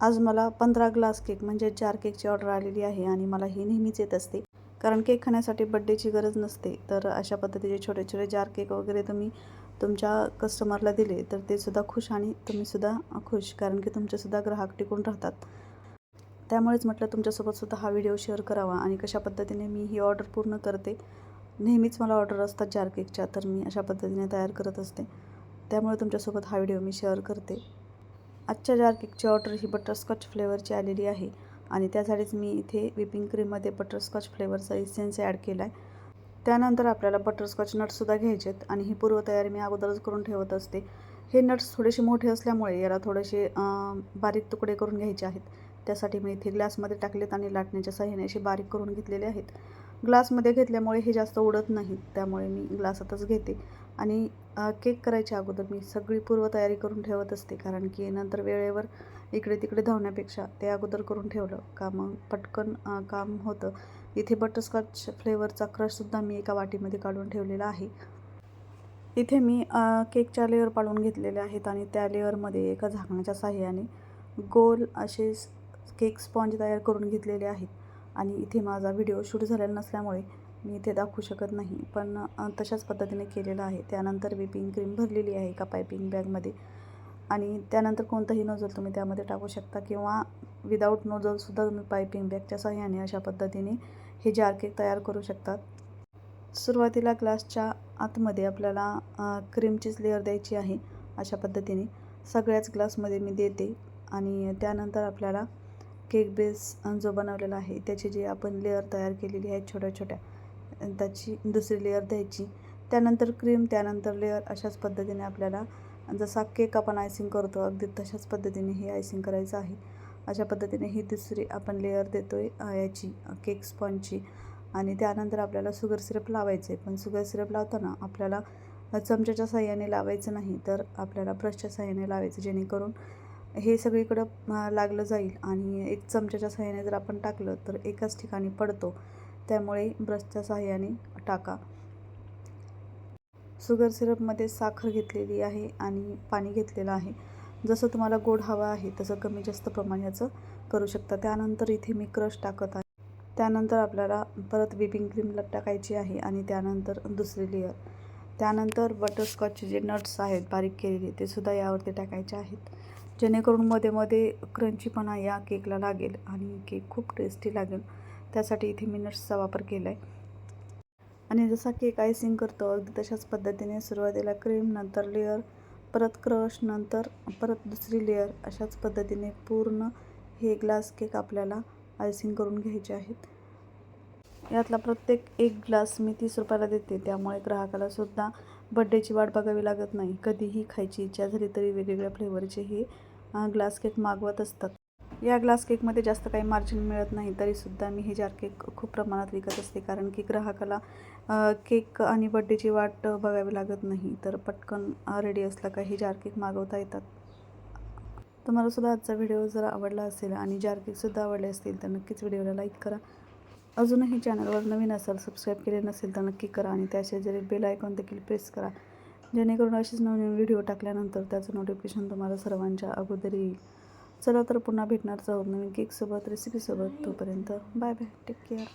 आज मला पंधरा ग्लास केक म्हणजे चार केकची ऑर्डर आलेली आहे आणि मला ही नेहमीच येत असते. कारण केक खाण्यासाठी बड्डेची गरज नसते. तर अशा पद्धतीचे छोटे छोटे जार केक वगैरे तुम्ही तुमच्या कस्टमरला दिले तर ते सुद्धा खुश आणि तुम्हीसुद्धा खुश कारण की तुमचेसुद्धा ग्राहक टिकून राहतात. त्यामुळेच म्हटलं तुमच्यासोबत सुद्धा हा व्हिडिओ शेअर करावा आणि कशा पद्धतीने मी ही ऑर्डर पूर्ण करते. नेहमीच मला ऑर्डर असतात जार केकच्या तर मी अशा पद्धतीने तयार करत असते. त्यामुळे तुमच्यासोबत हा व्हिडिओ मी शेअर करते. आजच्या जार केकची ऑर्डर ही बटरस्कॉच फ्लेवरची आलेली आहे आणि त्यासाठीच मी इथे व्हिपिंग क्रीममध्ये बटरस्कॉच फ्लेवरचा इसेन्स ॲड केला आहे त्यानंतर आपल्याला बटरस्कॉच नट्ससुद्धा घ्यायचे आहेत आणि ही पूर्वतयारी मी अगोदरच करून ठेवत असते. हे नट्स थोडेसे मोठे असल्यामुळे याला थोडेसे बारीक तुकडे करून घ्यायचे आहेत. त्यासाठी मी इथे ग्लासमध्ये टाकलेत आणि लाटण्याच्या साह्याने असे बारीक करून घेतलेले आहेत. ग्लासमध्ये घेतल्यामुळे हे जास्त उडत नाहीत त्यामुळे मी ग्लासातच घेते. आणि केक करायच्या अगोदर मी सगळी पूर्वतयारी करून ठेवत असते कारण की नंतर वेळेवर इकडे तिकडे धावण्यापेक्षा ते अगोदर करून ठेवलं का मग पटकन काम होतं. इथे बटरस्कॉच फ्लेवरचा क्रशसुद्धा मी एका वाटीमध्ये काढून ठेवलेला आहे. इथे मी केकच्या लेअर पाडून घेतलेले आहेत आणि त्या लेअरमध्ये एका झाकणाच्या साह्याने गोल असे केक स्पॉन्ज तयार करून घेतलेले आहेत. आणि इथे माझा व्हिडिओ शूट झालेला नसल्यामुळे मी इथे दाखवू शकत नाही पण तशाच पद्धतीने केलेलं आहे. त्यानंतर विपिंग क्रीम भरलेली आहे एका पायपिंग बॅगमध्ये. आणि त्यानंतर कोणतंही नोजल तुम्ही त्यामध्ये टाकू शकता किंवा विदाऊट नोजलसुद्धा तुम्ही पायपिंग बॅगच्या सहाय्याने अशा पद्धतीने हे जार केक तयार करू शकतात. सुरुवातीला ग्लासच्या आतमध्ये आपल्याला क्रीमचीच लेअर द्यायची आहे अशा पद्धतीने. सगळ्याच ग्लासमध्ये मी देते आणि त्यानंतर आपल्याला केक बेस जो बनवलेला आहे त्याची जी आपण लेअर तयार केलेली आहे छोट्या छोट्या त्याची दुसरी लेअर द्यायची. त्यानंतर क्रीम त्यानंतर लेअर अशाच पद्धतीने आपल्याला जसा केक आपण आयसिंग करतो अगदी तशाच पद्धतीने हे आयसिंग करायचं आहे. अशा पद्धतीने ही दुसरी आपण लेअर देतो आहे याची केक स्पॉनची आणि त्यानंतर आपल्याला शुगर सिरप लावायचं आहे पण शुगर सिरप लावताना आपल्याला चमच्याच्या साह्याने लावायचं नाही तर आपल्याला ब्रशच्या साह्याने लावायचं जेणेकरून हे सगळीकडं लागलं जाईल. आणि एक चमच्याच्या साह्याने जर आपण टाकलं तर एकाच ठिकाणी पडतो. त्यामुळे ब्रशच्या साह्याने टाका. शुगर सिरपमध्ये साखर घेतलेली आहे आणि पाणी घेतलेलं आहे. जसं तुम्हाला गोड हवं आहे तसं कमी जास्त प्रमाणाचं करू शकता. त्यानंतर इथे मी क्रश टाकत आहे. त्यानंतर आपल्याला परत विपिंग क्रीम टाकायची आहे आणि त्यानंतर दुसरी लेअर त्यानंतर बटरस्कॉचचे जे नट्स आहेत बारीक केलेले ते सुद्धा यावरती टाकायचे आहेत. जेणेकरून मध्ये मध्ये क्रंचीपणा या केकला लागेल आणि केक खूप टेस्टी लागेल. त्यासाठी इथे मी नट्सचा वापर केला आहे आणि जसा केक आयसिंग करतो अगदी तशाच पद्धतीने सुरुवातीला क्रीम नंतर लेअर परत क्रश नंतर परत दुसरी लेअर अशाच पद्धतीने पूर्ण हे ग्लास केक आपल्याला आयसिंग करून घ्यायचे आहेत. यातला प्रत्येक एक ग्लास मी तीस रुपयाला देते त्यामुळे ग्राहकाला सुद्धा बड्डेची वाट बघावी लागत नाही. कधीही खायची इच्छा झाली तरी वेगवेगळ्या फ्लेवरचे हे ग्लास केक मागवत असतात. या ग्लास केकमध्ये जास्त काही मार्जिन मिळत नाही तरीसुद्धा मी हे जार केक खूप प्रमाणात विकत असते. कारण की ग्राहकाला केक आणि बड्डेची वाट बघावी लागत नाही. तर पटकन रेडी असला का हे जार केक मागवता येतात. तुम्हाला सुद्धा आजचा व्हिडिओ जर आवडला असेल आणि जार केकसुद्धा आवडले असतील तर नक्कीच व्हिडिओला लाईक करा. अजूनही चॅनलवर नवीन असाल सबस्क्राईब केले नसेल तर नक्की करा आणि त्या शेजारी बेल आयकॉन देखील प्रेस करा. जेणेकरून असेच नवीन व्हिडिओ टाकल्यानंतर त्याचं नोटिफिकेशन तुम्हाला सर्वांच्या अगोदर येईल. चला तर पुन्हा भेटणार आहोत नवीन केकसोबत रेसिपीसोबत तोपर्यंत. Bye bye take care